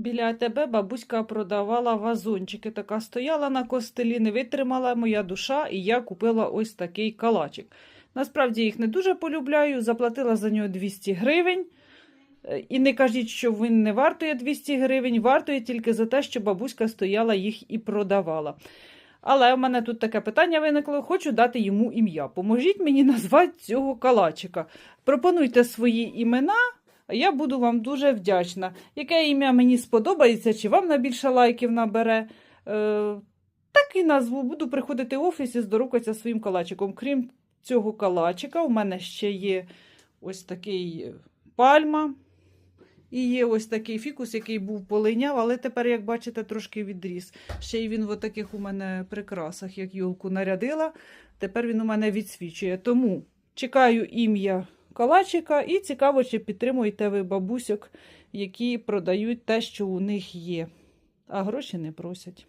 Біля тебе бабуська продавала вазончики. Така стояла на костелі, не витримала моя душа, і я купила ось такий калачик. Насправді їх не дуже полюбляю, заплатила за нього 200 гривень. Е, І не кажіть, що він не вартує 200 гривень, вартує тільки за те, що бабуська стояла їх і продавала. Але в мене тут таке питання виникло: хочу дати йому ім'я. Поможіть мені назвати цього калачика. Пропонуйте свої імена, я буду вам дуже вдячна. Яке ім'я мені сподобається, чи вам найбільше лайків набере. Е, так і назву. Буду приходити в офіс і здоровкатися своїм калачиком. Крім цього калачика, у мене ще є ось такий е, пальма. І є ось такий фікус, який був полиняв, але тепер, як бачите, трошки відріс. Ще й він в таких у мене прикрасах, як юлку нарядила. Тепер він у мене відсвічує. Тому чекаю ім'я калачика і цікаво, чи підтримуєте ви бабусьок, які продають те, що у них є, а гроші не просять.